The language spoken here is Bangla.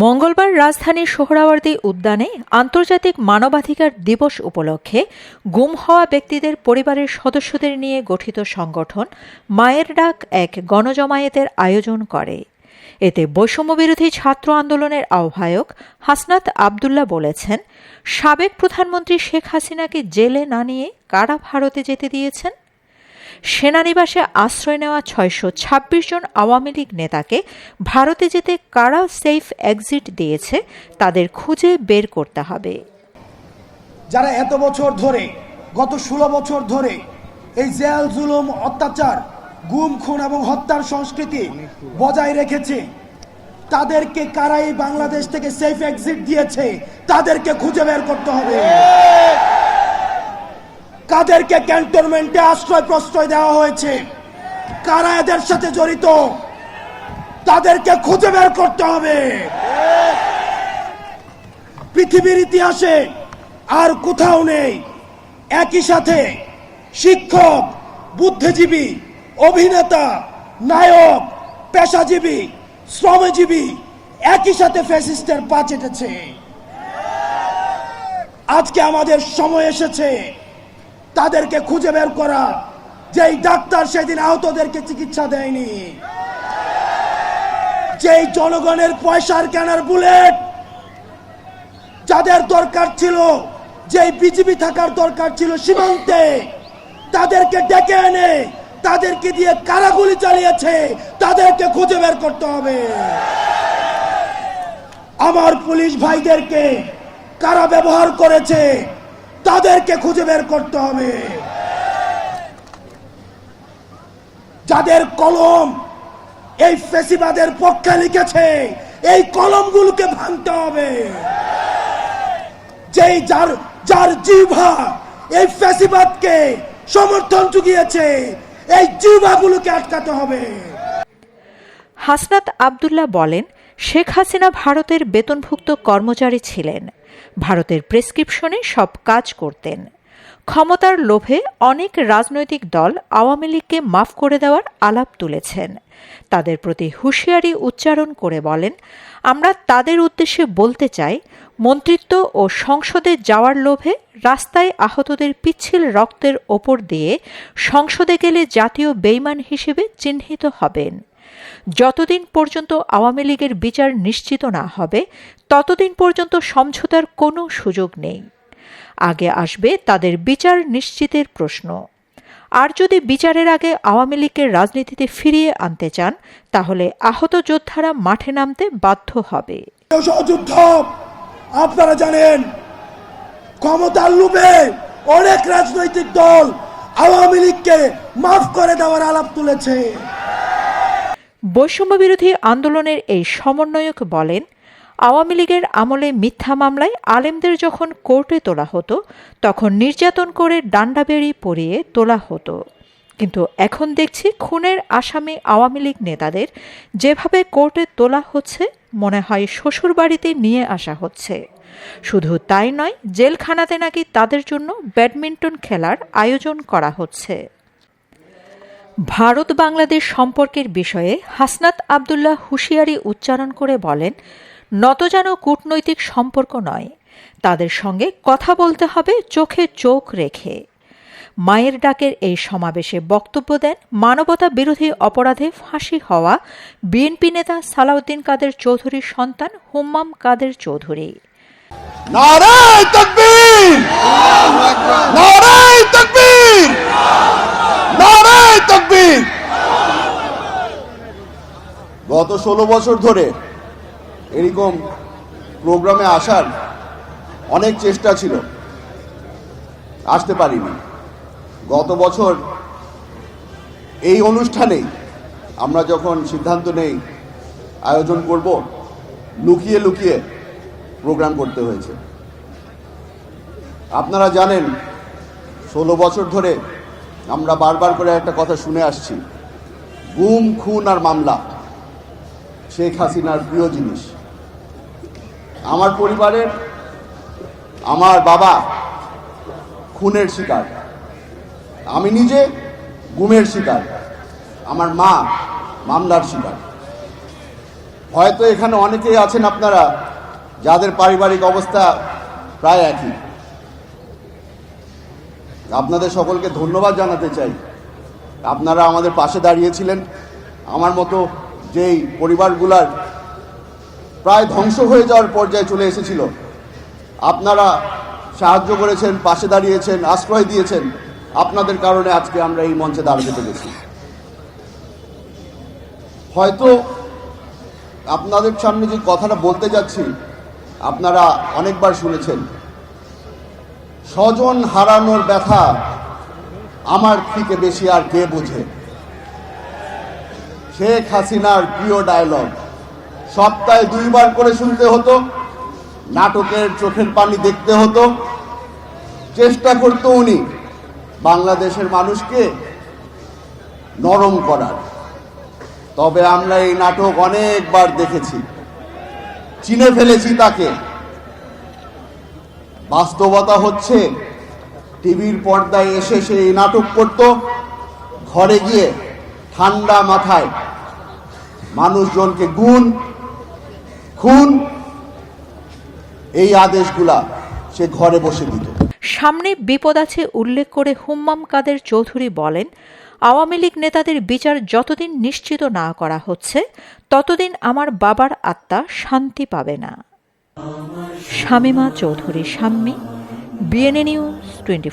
মঙ্গলবার রাজধানীর সোহরাওয়ার্দী উদ্যানে আন্তর্জাতিক মানবাধিকার দিবস উপলক্ষে গুম হওয়া ব্যক্তিদের পরিবারের সদস্যদের নিয়ে গঠিত সংগঠন মায়ের ডাক এক গণজমায়েতের আয়োজন করে। এতে বৈষম্যবিরোধী ছাত্র আন্দোলনের আহ্বায়ক হাসনাত আবদুল্লাহ বলেছেন, সাবেক প্রধানমন্ত্রী শেখ হাসিনাকে জেলে না নিয়ে কারা ভারতে যেতে দিয়েছেন? সেনানিবাসে আশ্রয় নেওয়া ছয়শো ছাব্বিশ জন আওয়ামী লীগ নেতাকে ভারতে যেতে কারা সেফ এক্সিট দিয়েছে, তাদের খুঁজে বের করতে হবে। যারা এত বছর ধরে, গত ষোলো বছর ধরে এই জেল, জুলুম, অত্যাচার গুম খুন এবং হত্যার সংস্কৃতি বজায় রেখেছে, তাদেরকে কারাই বাংলাদেশ থেকে সেফ এক্সিট দিয়েছে, তাদেরকে খুঁজে বের করতে হবে। কাদেরকে ক্যান্টনমেন্টে আশ্রয় প্রশ্রয় দেওয়া হয়েছে। কারা এদের সাথে জড়িত? তাদেরকে খুঁজে বের করতে হবে। পৃথিবীর ইতিহাসে আর কোথাও নেই। একই সাথে শিক্ষক, বুদ্ধিজীবী, অভিনেতা, নায়ক, পেশাজীবী, শ্রমজীবী একই সাথে ফ্যাসিস্টের পা চেটেছে। আজকে আমাদের সময় এসেছে। তাদেরকে খুঁজে বের করা। যেই ডাক্তার সেদিন আহতদেরকে চিকিৎসা দেয়নি। যেই জনগণের পয়সার কেনার বুলেট যাদের দরকার ছিল, যেই বিজিবি থাকার দরকার ছিল সীমান্তে, তাদেরকে ডেকে এনে তাদেরকে দিয়ে কারাগুলি চালিয়েছে, তাদেরকে খুঁজে বের করতে হবে। আমার পুলিশ ভাইদেরকে কারা ব্যবহার করেছে তাদেরকে খুঁজে বের করতে হবে। যাদের কলম এই ফেসিবাদের পক্ষে লিখেছে, এই কলমগুলোকে ভাঙতে হবে। যেই যার যার জিহ্বা এই ফেসিবাদকে সমর্থন জুগিয়েছে এই জিহ্বাগুলোকে আটকাতে হবে। হাসনাত আবদুল্লাহ বলেন শেখ হাসিনা ভারতের বেতনভুক্ত কর্মচারী ছিলেন। ভারতের প্রেসক্রিপশনে সব কাজ করতেন। ক্ষমতার লোভে অনেক রাজনৈতিক দল আওয়ামী লীগকে মাফ করে দেওয়ার আলাপ তুলেছেন। তাদের প্রতি হুঁশিয়ারি উচ্চারণ করে বলেন, আমরা তাদের উদ্দেশ্যে বলতে চাই, মন্ত্রিত্ব ও সংসদে যাওয়ার লোভে রাস্তায় আহতদের পিচ্ছিল রক্তের ওপর দিয়ে সংসদে গেলে জাতীয় বেইমান হিসেবে চিহ্নিত হবেন। যতদিন পর্যন্ত আওয়ামী লীগের বিচার নিশ্চিত না হবে, ততদিন পর্যন্ত সমঝোতার কোনো সুযোগ নেই। আগে আসবে তাদের বিচার নিশ্চিতের প্রশ্ন। আর যদি বিচারের আগে আওয়ামী লীগের রাজনীতিতে ফিরিয়ে আনতে চান, তাহলে আহত যোদ্ধারা মাঠে নামতে বাধ্য হবে। আপনারা জানেন, ক্ষমতার লোভে অনেক রাজনৈতিক দল আওয়ামী লীগকে মাফ করে দেওয়ার আলাপ তুলেছে। বৈষম্যবিরোধী আন্দোলনের এই সমন্বয়ক বলেন, আওয়ামী লীগের আমলে মিথ্যা মামলায় আলেমদের যখন কোর্টে তোলা হতো, তখন নির্যাতন করে ডান্ডাবেড়ি পরিয়ে তোলা হতো। কিন্তু এখন দেখছি খুনের আসামি আওয়ামী লীগ নেতাদের যেভাবে কোর্টে তোলা হচ্ছে, মনে হয় শ্বশুরবাড়িতে নিয়ে আসা হচ্ছে। শুধু তাই নয়, জেলখানাতে নাকি তাদের জন্য ব্যাডমিন্টন খেলার আয়োজন করা হচ্ছে। ভারত বাংলাদেশ সম্পর্কের বিষয়ে হাসনাত আবদুল্লাহ হুঁশিয়ারি উচ্চারণ করে বলেন, নত যেন কূটনৈতিক সম্পর্ক নয়, তাদের সঙ্গে কথা বলতে হবে চোখে চোখ রেখে। মায়ের ডাকের এই সমাবেশে বক্তব্য দেন মানবতা বিরোধী অপরাধে ফাঁসি হওয়া বিএনপি নেতা সালাউদ্দিন কাদের চৌধুরীর সন্তান হুম্মাম কাদের চৌধুরী। গত ষোলো বছর ধরে এরকম প্রোগ্রামে আসার অনেক চেষ্টা ছিল। আসতে পারিনি। গত বছর এই অনুষ্ঠানেই আমরা যখন সিদ্ধান্ত নেই, আয়োজন করব, লুকিয়ে লুকিয়ে প্রোগ্রাম করতে হয়েছে। আপনারা জানেন, ষোলো বছর ধরে আমরা বারবার করে একটা কথা শুনে আসছি। গুম, খুন আর মামলা। শেখ হাসিনার প্রিয় জিনিস। আমার পরিবারের আমার বাবা খুনের শিকার। আমি নিজে গুমের শিকার। আমার মা মামলার শিকার। হয়তো এখানে অনেকেই আছেন আপনারা, যাদের পারিবারিক অবস্থা প্রায় একই। আপনাদের সকলকে ধন্যবাদ জানাতে চাই। আপনারা আমাদের পাশে দাঁড়িয়েছিলেন। আমার মতো যেই পরিবারগুলার প্রায় ধ্বংস হয়ে যাওয়ার পর্যায়ে চলে এসেছিল, আপনারা সাহায্য করেছেন, পাশে দাঁড়িয়েছেন, আশ্রয় দিয়েছেন, আপনাদের কারণে আজকে আমরা এই মঞ্চে দাঁড়াতে পেরেছি হয়তো আপনাদের সামনে যে কথাটা বলতে যাচ্ছি, আপনারা অনেকবার শুনেছেন, স্বজন হারানোর ব্যথা আমার থেকে বেশি আর কে বোঝে? শেখ হাসিনার প্রিয় ডায়লগ সপ্তাহে দুইবার করে শুনতে হতো, নাটকের চোখের পানি দেখতে হতো। চেষ্টা করতো উনি বাংলাদেশের মানুষকে নরম করার। তবে আমরা এই নাটক অনেকবার দেখেছি। চিনে ফেলেছি তাকে। বাস্তবতা হচ্ছে, টিভির পর্দায় এসে সে এই নাটক করত, ঘরে গিয়ে ঠান্ডা মাথায় মানুষজনকে গুণ, খুন, এই আদেশগুলা সে ঘরে বসে দিত। সামনে বিপদ আছে উল্লেখ করে হুম্মাম কাদের চৌধুরী বলেন, আওয়ামী লীগ নেতাদের বিচার যতদিন নিশ্চিত না করা হচ্ছে, ততদিন আমার বাবার আত্মা শান্তি পাবে না। Shamima Chowdhury, Shammi, BNA news twenty